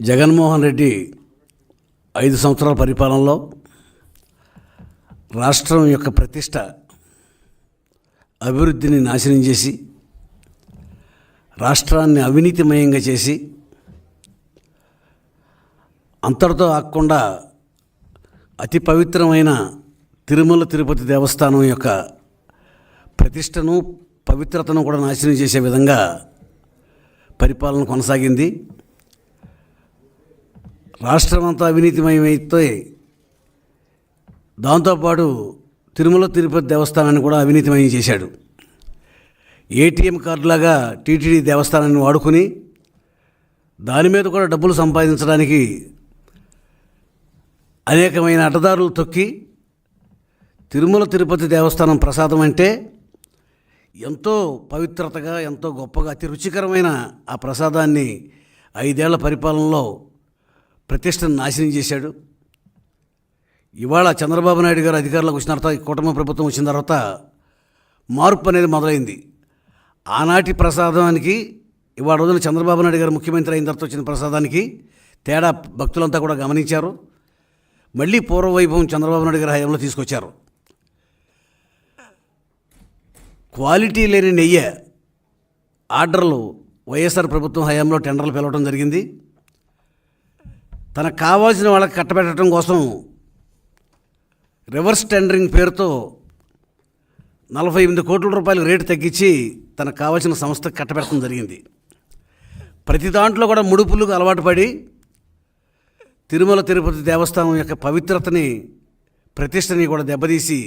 జగన్మోహన్ రెడ్డి ఐదు సంవత్సరాల పరిపాలనలో రాష్ట్రం యొక్క ప్రతిష్ట అభివృద్ధిని నాశనం చేసి రాష్ట్రాన్ని అవినీతిమయంగా చేసి అంతటితో ఆకుండా అతి పవిత్రమైన తిరుమల తిరుపతి దేవస్థానం యొక్క ప్రతిష్టను పవిత్రతను కూడా నాశనం చేసే విధంగా పరిపాలన కొనసాగింది. రాష్ట్రం అంతా అవినీతిమయమైతే దాంతోపాటు తిరుమల తిరుపతి దేవస్థానాన్ని కూడా అవినీతిమయం చేశాడు. ఏటీఎం కార్డులాగా టీటీడీ దేవస్థానాన్ని వాడుకుని దాని మీద కూడా డబ్బులు సంపాదించడానికి అనేకమైన అడ్డదారులు తొక్కి తిరుమల తిరుపతి దేవస్థానం ప్రసాదం అంటే ఎంతో పవిత్రతగా ఎంతో గొప్పగా అతి రుచికరమైన ఆ ప్రసాదాన్ని ఐదేళ్ళ పరిపాలనలో ప్రతిష్టను నాశనం చేశాడు. ఇవాళ చంద్రబాబు నాయుడు గారు అధికారంలోకి వచ్చిన తర్వాత కుటుంబ ప్రభుత్వం వచ్చిన తర్వాత మార్పు అనేది మొదలైంది. ఆనాటి ప్రసాదానికి ఇవాళ రోజున చంద్రబాబు నాయుడు గారు ముఖ్యమంత్రి అయిన తర్వాత వచ్చిన ప్రసాదానికి తేడా భక్తులంతా కూడా గమనించారు. మళ్ళీ పూర్వ వైభవం చంద్రబాబు నాయుడు గారి హయాంలో తీసుకొచ్చారు. క్వాలిటీ లేని నెయ్యి ఆర్డర్లు వైఎస్ఆర్ ప్రభుత్వం హయాంలో టెండర్లు పిలవడం జరిగింది. తనకు కావాల్సిన వాళ్ళకి కట్టబెట్టడం కోసం రివర్స్ టెండరింగ్ పేరుతో నలభై ఎనిమిది కోట్ల రూపాయలు రేటు తగ్గించి తనకు కావాల్సిన సంస్థకు కట్టబెట్టడం జరిగింది. ప్రతి దాంట్లో కూడా ముడుపులకు అలవాటు పడి తిరుమల తిరుపతి దేవస్థానం యొక్క పవిత్రతని ప్రతిష్టని కూడా దెబ్బతీసి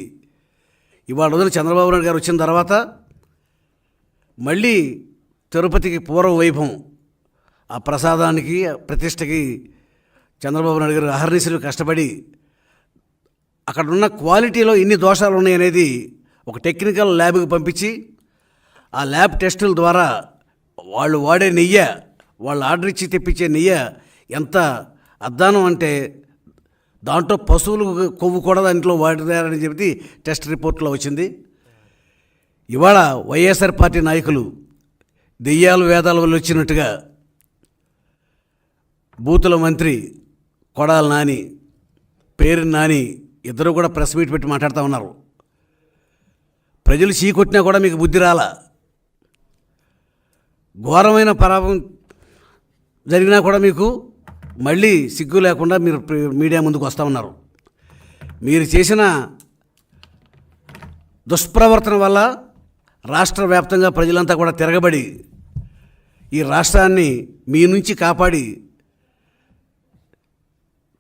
ఇవాళ రోజున చంద్రబాబు నాయుడు గారు వచ్చిన తర్వాత మళ్ళీ తిరుపతికి పూర్వ వైభవం ఆ ప్రసాదానికి ప్రతిష్టకి చంద్రబాబు నాయుడు గారు అహర్నిశలు కష్టపడి అక్కడ ఉన్న క్వాలిటీలో ఇన్ని దోషాలు ఉన్నాయనేది ఒక టెక్నికల్ ల్యాబ్కి పంపించి ఆ ల్యాబ్ టెస్టుల ద్వారా వాళ్ళు వాడే నెయ్యి వాళ్ళు ఆర్డర్ ఇచ్చి తెప్పించే నెయ్యి ఎంత అద్దానం అంటే దాంట్లో పశువులు కొవ్వు కూడా దాంట్లో వాడినారని చెప్పి టెస్ట్ రిపోర్ట్లో వచ్చింది. ఇవాళ వైఎస్ఆర్ పార్టీ నాయకులు దెయ్యాలు వేదాల వల్ల వచ్చినట్టుగా బూతుల మంత్రి కొడాల నాని పేరు నాని ఇద్దరు కూడా ప్రెస్ మీట్ పెట్టి మాట్లాడుతూ ఉన్నారు. ప్రజలు చీకొట్టినా కూడా మీకు బుద్ధి రాలా. ఘోరమైన పరాభం జరిగినా కూడా మీకు మళ్ళీ సిగ్గు లేకుండా మీరు మీడియా ముందుకు వస్తూ ఉన్నారు. మీరు చేసిన దుష్ప్రవర్తన వల్ల రాష్ట్ర వ్యాప్తంగా ప్రజలంతా కూడా తిరగబడి ఈ రాష్ట్రాన్ని మీ నుంచి కాపాడి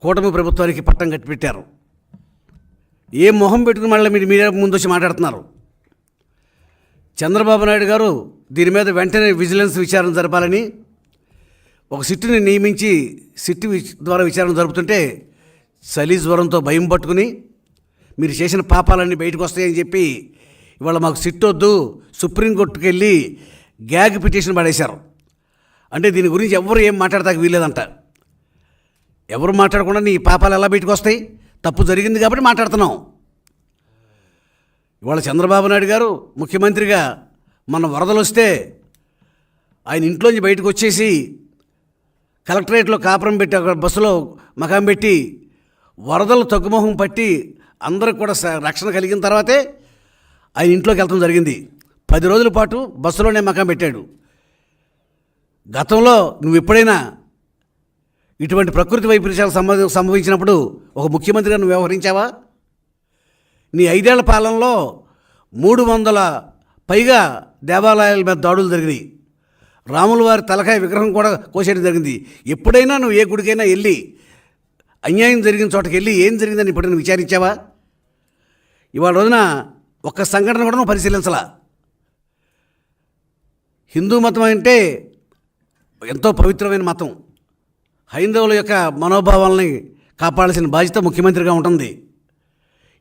కూటమి ప్రభుత్వానికి పట్టం కట్టిపెట్టారు. ఏ మొహం పెట్టుకుని మళ్ళీ మీరు మీడియా ముందు వచ్చి మాట్లాడుతున్నారు? చంద్రబాబు నాయుడు గారు దీని మీద వెంటనే విజిలెన్స్ విచారణ జరపాలని ఒక సిట్టుని నియమించి సిట్టు ద్వారా విచారణ జరుపుతుంటే చలి జ్వరంతో భయం పట్టుకుని మీరు చేసిన పాపాలన్నీ బయటకు వస్తాయని చెప్పి ఇవాళ మాకు సిట్టు వద్దు సుప్రీంకోర్టుకు వెళ్ళి గ్యాగ్ పిటిషన్ పడేశారు. అంటే దీని గురించి ఎవరు ఏం మాట్లాడతాక వీల్లేదంట. ఎవరు మాట్లాడకుండా నీ పాపాలు ఎలా బయటకు వస్తాయి? తప్పు జరిగింది కాబట్టి మాట్లాడుతున్నాం ఇవాళ చంద్రబాబు నాయుడు గారు ముఖ్యమంత్రిగా మన వరదలు వస్తే ఆయన ఇంట్లోంచి బయటకు వచ్చేసి కలెక్టరేట్లో కాపురం పెట్టి అక్కడ బస్సులో మకాం పెట్టి వరదలు తగ్గుమొహం పట్టి అందరికి కూడా రక్షణ కలిగిన తర్వాతే ఆయన ఇంట్లోకి వెళ్తాం జరిగింది. పది రోజుల పాటు బస్సులోనే మకాం పెట్టాడు. గతంలో నువ్వు ఎప్పుడైనా ఇటువంటి ప్రకృతి వైపరీత్యాలు సంభవి సంభవించినప్పుడు ఒక ముఖ్యమంత్రిగా నువ్వు వ్యవహరించావా? నీ ఐదేళ్ళ పాలనలో మూడు వందల పైగా దేవాలయాల మీద దాడులు జరిగినాయి. రాముల వారి తలకాయ విగ్రహం కూడా కోసేయడం జరిగింది. ఎప్పుడైనా నువ్వు ఏ గుడికైనా వెళ్ళి అన్యాయం జరిగిన చోటకి వెళ్ళి ఏం జరిగిందని ఎప్పుడైనా విచారించావా? ఇవాళ రోజున ఒక్క సంఘటన కూడా నువ్వు పరిశీలించలా. హిందూ మతం అంటే ఎంతో పవిత్రమైన మతం. హైందవుల యొక్క మనోభావాలని కాపాడాల్సిన బాధ్యత ముఖ్యమంత్రిగా ఉంటుంది.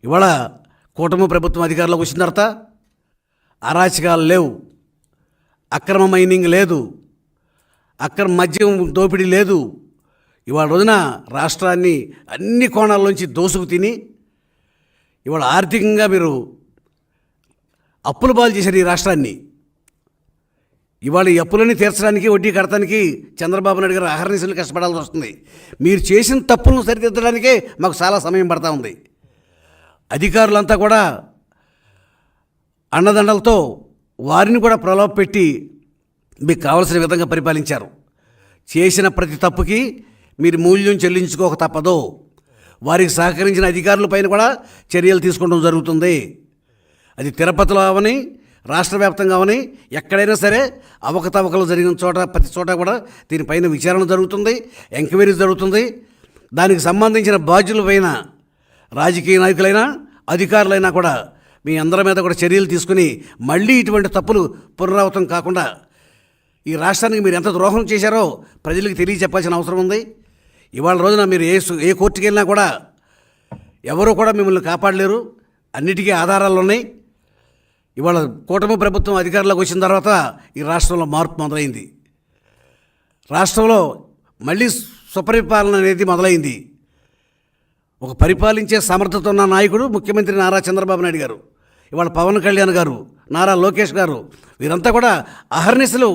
ఇవాళ కూటమి ప్రభుత్వం అధికారంలోకి వచ్చిన తర్వాత అరాచకాలు లేవు. అక్రమ మైనింగ్ లేదు. అక్రమ మద్యం దోపిడీ లేదు. ఇవాళ రోజున రాష్ట్రాన్ని అన్ని కోణాల్లోంచి దోసుకు తిని ఇవాళ ఆర్థికంగా మీరు అప్పుల పాలు చేశారు ఈ రాష్ట్రాన్ని. ఇవాళ ఈ తీర్చడానికి వడ్డీ కడటానికి చంద్రబాబు నాయుడు గారు అహర్నిశలు కష్టపడాల్సి వస్తుంది. మీరు చేసిన తప్పులను సరిదిద్దడానికే మాకు చాలా సమయం పడతా ఉంది. అధికారులంతా కూడా అన్నదండలతో వారిని కూడా ప్రలోభ పెట్టి మీకు కావలసిన విధంగా పరిపాలించారు. చేసిన ప్రతి తప్పుకి మీరు మూల్యం చెల్లించుకోక తప్పదు. వారికి సహకరించిన అధికారులపైన కూడా చర్యలు తీసుకోవడం జరుగుతుంది. అది తిరుపతిలో అవని రాష్ట్ర వ్యాప్తంగా అవని ఎక్కడైనా సరే అవకతవకలు జరిగిన చోట ప్రతి చోట కూడా దీనిపైన విచారణ జరుగుతుంది ఎంక్వైరీ జరుగుతుంది. దానికి సంబంధించిన బాధ్యులపైన రాజకీయ నాయకులైనా అధికారులైనా కూడా మీ అందరి మీద కూడా చర్యలు తీసుకుని మళ్ళీ ఇటువంటి తప్పులు పునరావృతం కాకుండా ఈ రాష్ట్రానికి మీరు ఎంత ద్రోహం చేశారో ప్రజలకు తెలియచెప్పాల్సిన అవసరం ఉంది. ఇవాళ రోజున మీరు ఏ సు- ఏ కోర్టుకి వెళ్ళినా కూడా ఎవరు కూడా మిమ్మల్ని కాపాడలేరు. అన్నిటికీ ఆధారాలు ఉన్నాయి ఇవాళ కూటమి ప్రభుత్వం అధికారంలోకి వచ్చిన తర్వాత ఈ రాష్ట్రంలో మార్పు మొదలైంది. రాష్ట్రంలో మళ్ళీ సుపరిపాలన అనేది మొదలైంది. ఒక పరిపాలించే సమర్థత ఉన్న నాయకుడు ముఖ్యమంత్రి నారా చంద్రబాబు నాయుడు గారు ఇవాళ పవన్ కళ్యాణ్ గారు నారా లోకేష్ గారు వీరంతా కూడా అహర్నిశలు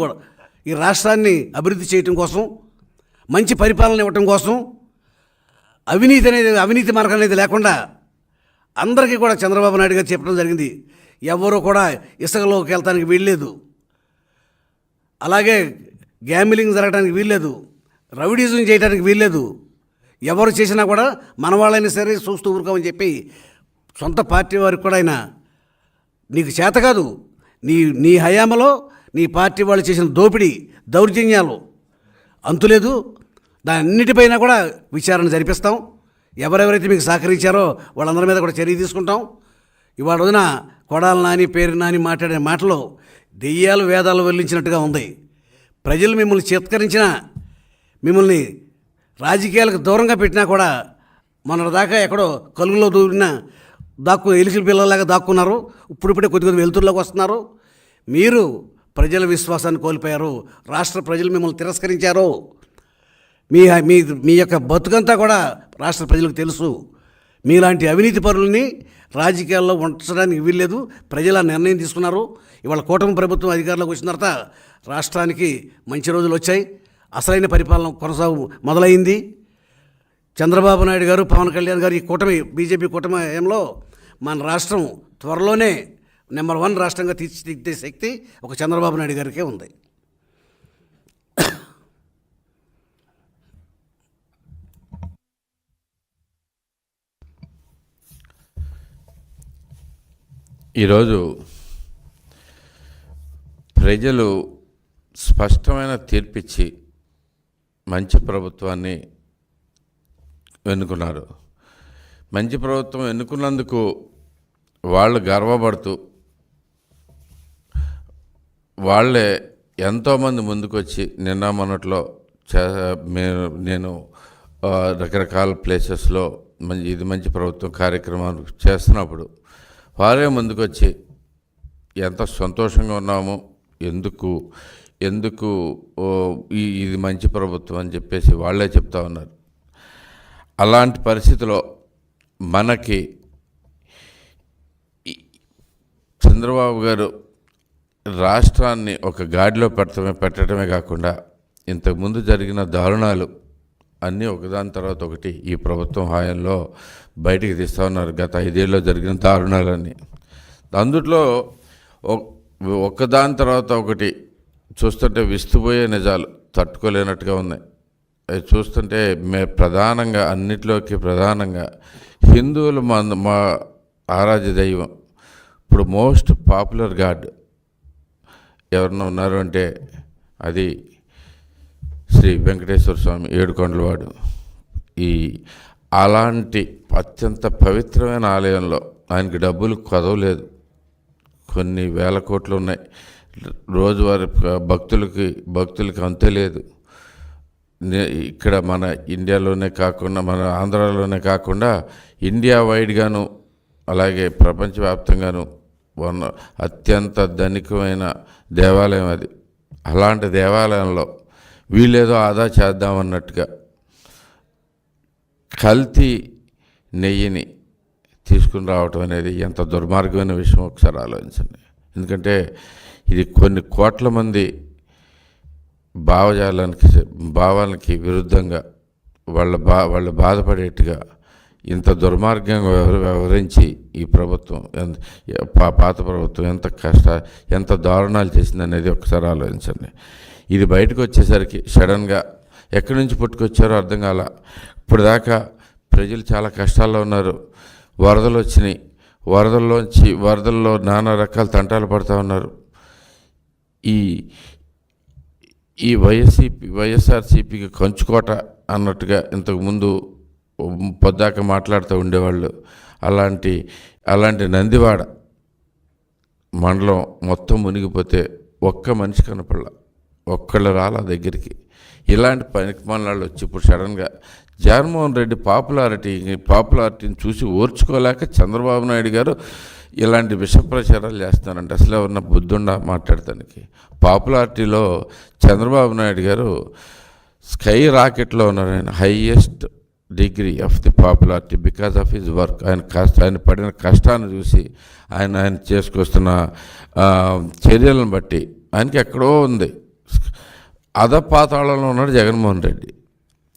ఈ రాష్ట్రాన్ని అభివృద్ధి చేయటం కోసం మంచి పరిపాలన ఇవ్వటం కోసం అవినీతి అనేది అవినీతి మార్గం అనేది లేకుండా అందరికీ కూడా చంద్రబాబు నాయుడు గారు చెప్పడం జరిగింది. ఎవరు కూడా ఇసుకలోకి వెళ్తానికి వీల్లేదు. అలాగే గ్యామిలింగ్ జరగడానికి వీల్లేదు. రౌడీజం చేయడానికి వీల్లేదు. ఎవరు చేసినా కూడా మన వాళ్ళైనా సరే చూస్తూ ఊరుకోమని చెప్పి సొంత పార్టీ వారికి కూడా ఆయన నీకు చేత కాదు. నీ నీ హయాంలో నీ పార్టీ వాళ్ళు చేసిన దోపిడీ దౌర్జన్యాలు అంతులేదు. దాని అన్నిటిపైన కూడా విచారణ జరిపిస్తాం. ఎవరెవరైతే మీకు సహకరించారో వాళ్ళందరి మీద కూడా చర్య తీసుకుంటాం. ఇవాళ రోజున కొడాల నాని పేరు నాని మాట్లాడే మాటలు దెయ్యాలు వేదాలు వెల్లించినట్టుగా ఉంది. ప్రజలు మిమ్మల్ని చిత్కరించినా మిమ్మల్ని రాజకీయాలకు దూరంగా పెట్టినా కూడా మొన్నటిదాకా ఎక్కడో కలుగులో దూరిన దాక్కు ఎలికల పిల్లలాగా దాక్కున్నారు. ఇప్పుడిప్పుడే కొద్ది కొద్ది వెలుతురులోకి వస్తున్నారు. మీరు ప్రజల విశ్వాసాన్ని కోల్పోయారు. రాష్ట్ర ప్రజలు మిమ్మల్ని తిరస్కరించారు. మీ మీ మీ యొక్క బతుకంతా కూడా రాష్ట్ర ప్రజలకు తెలుసు. మీలాంటి అవినీతి పరులని రాజకీయాల్లో ఉంచడానికి వీల్లేదు. ప్రజలు ఆ నిర్ణయం తీసుకున్నారు. ఇవాళ కూటమి ప్రభుత్వం అధికారంలోకి వచ్చిన తర్వాత రాష్ట్రానికి మంచి రోజులు వచ్చాయి. అసలైన పరిపాలన కొనసాగు మొదలైంది. చంద్రబాబు నాయుడు గారు పవన్ కళ్యాణ్ గారు ఈ కూటమి బీజేపీ కూటమిలో మన రాష్ట్రం త్వరలోనే నెంబర్ వన్ రాష్ట్రంగా తీర్చిదిద్దే శక్తి ఒక చంద్రబాబు నాయుడు గారికే ఉంది. ఈరోజు ప్రజలు స్పష్టమైన తీర్పిచ్చి మంచి ప్రభుత్వాన్ని ఎన్నుకున్నారు. మంచి ప్రభుత్వం ఎన్నుకున్నందుకు వాళ్ళు గర్వపడుతూ వాళ్ళే ఎంతోమంది ముందుకొచ్చి నిన్న మొన్నట్లో చే నేను రకరకాల ప్లేసెస్లో మంచి ఇది మంచి ప్రభుత్వం కార్యక్రమాలు చేస్తున్నప్పుడు వారే ముందుకొచ్చి ఎంత సంతోషంగా ఉన్నామో ఎందుకు ఎందుకు ఓ, ఈ ఇది మంచి ప్రభుత్వం అని చెప్పేసి వాళ్ళే చెప్తా ఉన్నారు. అలాంటి పరిస్థితిలో మనకి చంద్రబాబు గారు రాష్ట్రాన్ని ఒక గాడిలో పెట్టడమే పెట్టడమే కాకుండా ఇంతకుముందు జరిగిన దారుణాలు అన్నీ ఒకదాని తర్వాత ఒకటి ఈ ప్రభుత్వం హాయంలో బయటికి తీస్తూ ఉన్నారు. గత ఐదేళ్ళలో జరిగిన దారుణాలన్నీ. అందుట్లో ఒ- తర్వాత ఒకటి చూస్తుంటే విస్తుపోయే నిజాలు తట్టుకోలేనట్టుగా ఉన్నాయి. అవి చూస్తుంటే మే ప్రధానంగా అన్నిట్లోకి ప్రధానంగా హిందువులు మా మా ఆరాధ్య దైవం. ఇప్పుడు మోస్ట్ పాపులర్ గాడ్ ఎవరన్నా ఉన్నారు అంటే అది శ్రీ వెంకటేశ్వర స్వామి ఏడుకొండలవాడు. ఈ అలాంటి అత్యంత పవిత్రమైన ఆలయంలో ఆయనకి డబ్బులు కొదవలేదు. కొన్ని వేల కోట్లు ఉన్నాయి. రోజువారి భక్తులకి భక్తులకి అంతే లేదు. ఇక్కడ మన ఇండియాలోనే కాకుండా మన ఆంధ్రాలోనే కాకుండా ఇండియా వైడ్గాను అలాగే ప్రపంచవ్యాప్తంగాను ఉన్న అత్యంత ధనికమైన దేవాలయం అది. అలాంటి దేవాలయంలో వీళ్ళేదో ఆదా చేద్దామన్నట్టుగా కల్తీ నెయ్యిని తీసుకుని రావటం అనేది ఎంత దుర్మార్గమైన విషయం ఒకసారి ఆలోచించండి. ఎందుకంటే ఇది కొన్ని కోట్ల మంది భావజాలానికి భావాలకి విరుద్ధంగా వాళ్ళ బా వాళ్ళు బాధపడేట్టుగా ఇంత దుర్మార్గంగా వ్యవహ- వ్యవహరించి ఈ ప్రభుత్వం ఎంత పాత ప్రభుత్వం ఎంత కష్ట ఎంత దారుణాలు చేసిందనేది ఒకసారి ఆలోచించండి. ఇది బయటకు వచ్చేసరికి సడన్గా ఎక్కడి నుంచి పుట్టుకొచ్చారో అర్థం కాల. ఇప్పుడు దాకా ప్రజలు చాలా కష్టాల్లో ఉన్నారు. వరదలు వచ్చినాయి. వరదల్లోంచి వరదల్లో నానా రకాల తంటాలు పడుతూ ఉన్నారు. ఈ ఈ వైఎస్సీపీ వైఎస్ఆర్సీపీకి కంచుకోట అన్నట్టుగా ఇంతకుముందు పొద్దాక మాట్లాడుతూ ఉండేవాళ్ళు. అలాంటి అలాంటి నందివాడ మండలం మొత్తం మునిగిపోతే ఒక్క మనిషి కనపడలా. ఒక్కళ్ళు రాల దగ్గరికి. ఇలాంటి పనికి వచ్చి ఇప్పుడు సడన్గా జగన్మోహన్ రెడ్డి పాపులారిటీ పాపులారిటీని చూసి ఓర్చుకోలేక చంద్రబాబు నాయుడు గారు ఇలాంటి విష ప్రచారాలు చేస్తున్నారంటే అసలు ఎవరన్నా బుద్ధుండా మాట్లాడటానికి? పాపులారిటీలో చంద్రబాబు నాయుడు గారు స్కై రాకెట్లో ఉన్నారు ఆయన highest degree of the popularity because of his work. ఆయన కష్ట ఆయన పడిన కష్టాన్ని చూసి ఆయన ఆయన చేసుకొస్తున్న చర్యలను బట్టి ఆయనకి ఎక్కడో ఉంది. అధపాతాళంలో ఉన్నాడు జగన్మోహన్ రెడ్డి.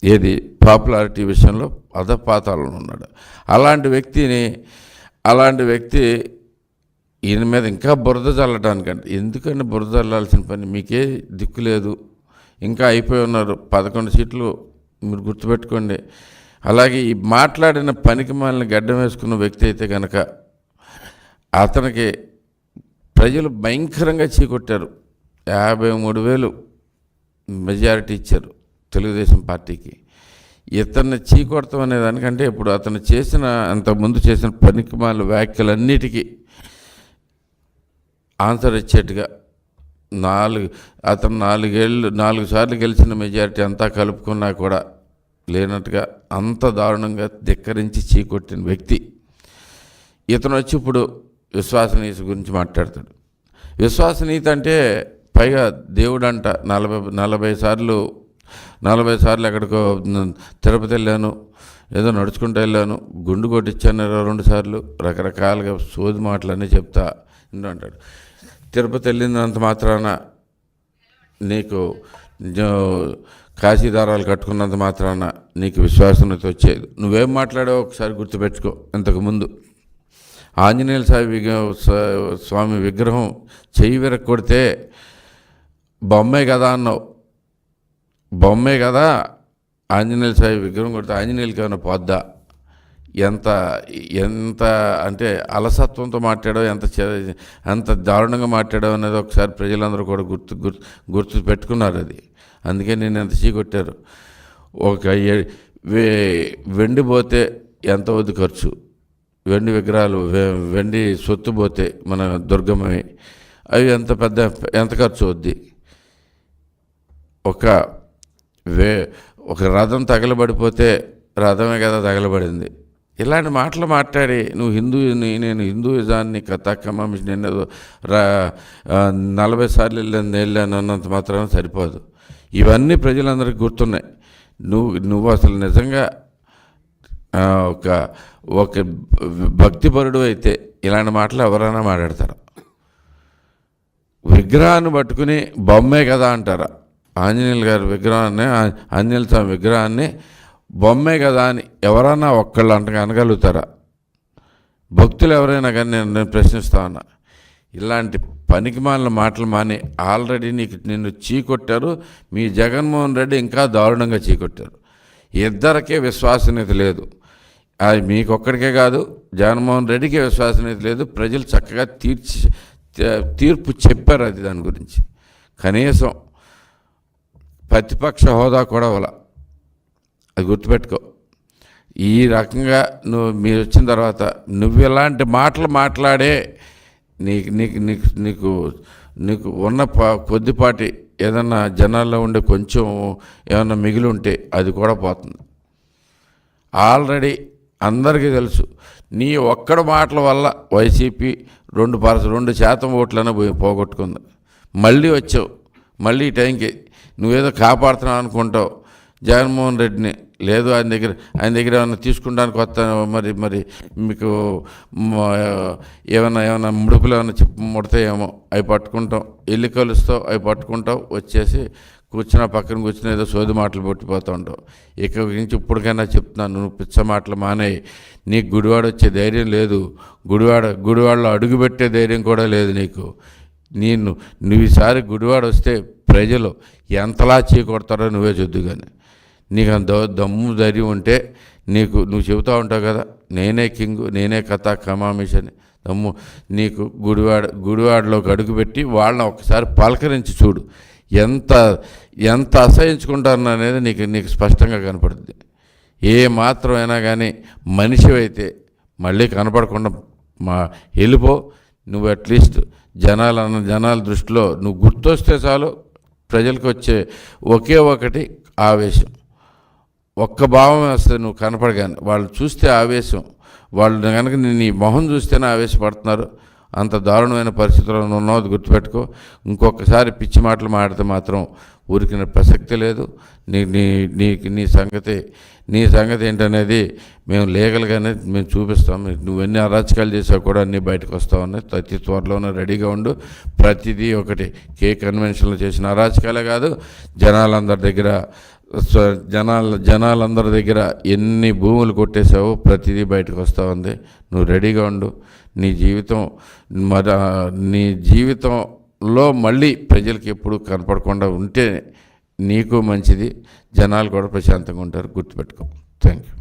ఏది? పాపులారిటీ విషయంలో అధపాతాళంలో ఉన్నాడు. అలాంటి వ్యక్తిని అలాంటి వ్యక్తి ఈయన మీద ఇంకా బురద చల్లడానికంటే ఎందుకంటే బురద చల్లాల్సిన పని? మీకే దిక్కు లేదు. ఇంకా అయిపోయి ఉన్నారు. పదకొండు సీట్లు మీరు గుర్తుపెట్టుకోండి. అలాగే ఈ మాట్లాడిన పనికి మాలిన గడ్డం వేసుకున్న వ్యక్తి అయితే కనుక అతనికి ప్రజలు భయంకరంగా చీకొట్టారు. యాభై మూడు వేలు మెజారిటీ ఇచ్చారు తెలుగుదేశం పార్టీకి. ఇతన్ని చీకొడతాం అనే దానికంటే ఇప్పుడు అతను చేసిన అంతకుముందు చేసిన పనికిమాల వ్యాఖ్యలన్నిటికీ ఆన్సర్ ఇచ్చేట్టుగా నాలుగు అతను నాలుగేళ్ళు నాలుగు సార్లు గెలిచిన మెజారిటీ అంతా కలుపుకున్నా కూడా లేనట్టుగా అంత దారుణంగా ధిక్కరించి చీకొట్టిన వ్యక్తి. ఇతను వచ్చి ఇప్పుడు విశ్వాసనీయత గురించి మాట్లాడతాడు. విశ్వాసనీయత అంటే పైగా దేవుడు అంట నలభై నలభై సార్లు నలభై సార్లు ఎక్కడికో తిరుపతి వెళ్ళాను ఏదో నడుచుకుంటూ వెళ్ళాను గుండు కొట్టించాను ఇరవై రెండు సార్లు రకరకాలుగా సోది మాటలన్నీ చెప్తా ఇంటూ అంటాడు. తిరుపతి వెళ్ళినంత మాత్రాన నీకు జో- కాశీ దారాలు కట్టుకున్నంత మాత్రాన నీకు విశ్వాసనత వచ్చేది. నువ్వేం మాట్లాడావో ఒకసారి గుర్తుపెట్టుకో ఇంతకుముందు ఆంజనేయుల స్వామి విగ్ర స్వామి విగ్రహం చెయ్యి విరగ కొడితే బొమ్మే కదా అన్నావు. బొమ్మే కదా? ఆంజనేయుల స్వామి విగ్రహం కొడితే ఆంజనేయులకి ఏమైనా పోద్దా? ఎంత ఎంత అంటే అలసత్వంతో మాట్లాడో ఎంత చే- ఎంత దారుణంగా మాట్లాడో అనేది ఒకసారి ప్రజలందరూ కూడా గుర్తు గుర్తు గుర్తు పెట్టుకున్నారు అది. అందుకే నేను ఎంత చీకొట్టారు. ఒక ఏ- వే- వెండి పోతే ఎంత వద్దు ఖర్చు? వెండి విగ్రహాలు వెండి సొత్తు పోతే మన దుర్గమ్మవి అవి ఎంత పెద్ద ఎంత ఖర్చు వద్ది ఒక వే ఒక రథం తగలబడిపోతే రథమే కదా తగలబడింది. ఇలాంటి మాటలు మాట్లాడి నువ్వు హిందూని నేను హిందూయిజాన్ని కథాకమ్మ నేను రా నలభై సార్లు వెళ్ళాను వెళ్ళాను అన్నంత మాత్రాన సరిపోదు. ఇవన్నీ ప్రజలందరికీ గుర్తున్నాయి. నువ్వు నువ్వు అసలు నిజంగా ఒక ఒక భక్తిపరుడు అయితే ఇలాంటి మాటలు ఎవరైనా మాట్లాడతారు. విగ్రహాన్ని పట్టుకుని బొమ్మే కదా అంటారా. ఆంజనేయుల గారి విగ్రహాన్ని ఆంజనేయుల స్వామి విగ్రహాన్ని బొమ్మే కదా అని ఎవరన్నా ఒక్కళ్ళు అంట అనగలుగుతారా? భక్తులు ఎవరైనా కానీ నేను నేను ప్రశ్నిస్తా ఉన్నా. ఇలాంటి పనికిమాలిన మాటలు మాని ఆల్రెడీ నీకు నిన్ను చీకొట్టారు. మీ జగన్మోహన్ రెడ్డి ఇంకా దారుణంగా చీకొట్టారు. ఇద్దరికే విశ్వసనీయత లేదు. అది మీకొక్కడికే కాదు జగన్మోహన్ రెడ్డికి విశ్వసనీయత లేదు. ప్రజలు చక్కగా తీర్చి తీర్పు చెప్పారు అది దాని గురించి. కనీసం ప్రతిపక్ష హోదా కూడా ఇవ్వాల. అది గుర్తుపెట్టుకో. ఈ రకంగా నువ్వు మీరు వచ్చిన తర్వాత నువ్వు ఇలాంటి మాటలు మాట్లాడే నీకు నీకు నీకు నీకు నీకు ఉన్న కొద్దిపాటి ఏదన్నా జనాల్లో ఉండే కొంచెం ఏమన్నా మిగిలి ఉంటే అది కూడా పోతుంది. ఆల్రెడీ అందరికీ తెలుసు నీ ఒక్కడ మాటల వల్ల వైసీపీ రెండు పర్స రెండు శాతం ఓట్లనే పోయి పోగొట్టుకుంది. మళ్ళీ వచ్చావు మళ్ళీ టైంకి నువ్వేదో కాపాడుతున్నావు అనుకుంటావు. జగన్మోహన్ రెడ్డిని లేదు ఆయన దగ్గర ఆయన దగ్గర ఏమైనా తీసుకుంటానికి వస్తా మరి మరి మీకు ఏమైనా ఏమైనా ముడుపులు ఏమైనా చెప్పు ముడతాయేమో. అవి పట్టుకుంటాం. ఎల్లి కలుస్తావు అవి పట్టుకుంటావు. వచ్చేసి కూర్చున్న పక్కన కూర్చుని ఏదో సోది మాటలు పొట్టిపోతూ ఉంటావు. ఇక నుంచి ఇప్పటికైనా చెప్తున్నాను నువ్వు పిచ్చ మాటలు మానేయి. నీకు గుడివాడ వచ్చే ధైర్యం లేదు. గుడివాడ గుడివాడలో అడుగుపెట్టే ధైర్యం కూడా లేదు నీకు. నేను నువ్వు ఈసారి గుడివాడ వస్తే ప్రజలు ఎంతలా చీకొడతారో నువ్వే చూద్దు కానీ. నీకు అంత దమ్ము ధైర్యం ఉంటే నీకు నువ్వు చెబుతూ ఉంటావు కదా నేనే కింగ్ నేనే కథ కమామిషన్ దమ్ము. నీకు గుడివాడ గుడివాడలోకి అడుగుపెట్టి వాళ్ళని ఒకసారి పలకరించి చూడు. ఎంత ఎంత అసహించుకుంటారు అనేది నీకు నీకు స్పష్టంగా కనపడుతుంది ఏ మాత్రమైనా కానీ మనిషి అయితే మళ్ళీ కనపడకుండా మా వెళ్ళిపో. నువ్వు అట్లీస్ట్ జనాల జనాల దృష్టిలో నువ్వు గుర్తొస్తే చాలు ప్రజలకు వచ్చే ఒకే ఒకటి ఆవేశం. ఒక్క భావం వస్తుంది నువ్వు కనపడగానే వాళ్ళు చూస్తే ఆవేశం. వాళ్ళు కనుక నేను నీ మొహం చూస్తేనే ఆవేశపడుతున్నారు. అంత దారుణమైన పరిస్థితుల్లో నువ్వు ఉన్నావు గుర్తుపెట్టుకో. ఇంకొకసారి పిచ్చి మాటలు మాడితే మాత్రం ఊరికిన ప్రసక్తి లేదు. నీ నీ నీ నీ సంగతి నీ సంగతి ఏంటనేది మేము లీగల్గానే మేము చూపిస్తాం. నువ్వు ఎన్ని అరాచకాలు చేసావు కూడా అన్నీ బయటకు వస్తావని ప్రతి త్వరలోనే రెడీగా ఉండు. ప్రతిదీ ఒకటి. కే కన్వెన్షన్లో చేసిన అరాచకాలే కాదు. జనాలందరి దగ్గర జనాల జనాలందరి దగ్గర ఎన్ని భూములు కొట్టేసావో ప్రతిదీ బయటకు వస్తూ ఉంది నువ్వు రెడీగా ఉండు. నీ జీవితం మరి నీ జీవితం లో మళ్ళీ ప్రజలకి ఎప్పుడు కనపడకుండా ఉంటే నీకు మంచిది. జనాలు కూడా ప్రశాంతంగా ఉంటారు. గుర్తుపెట్టుకో. Thank you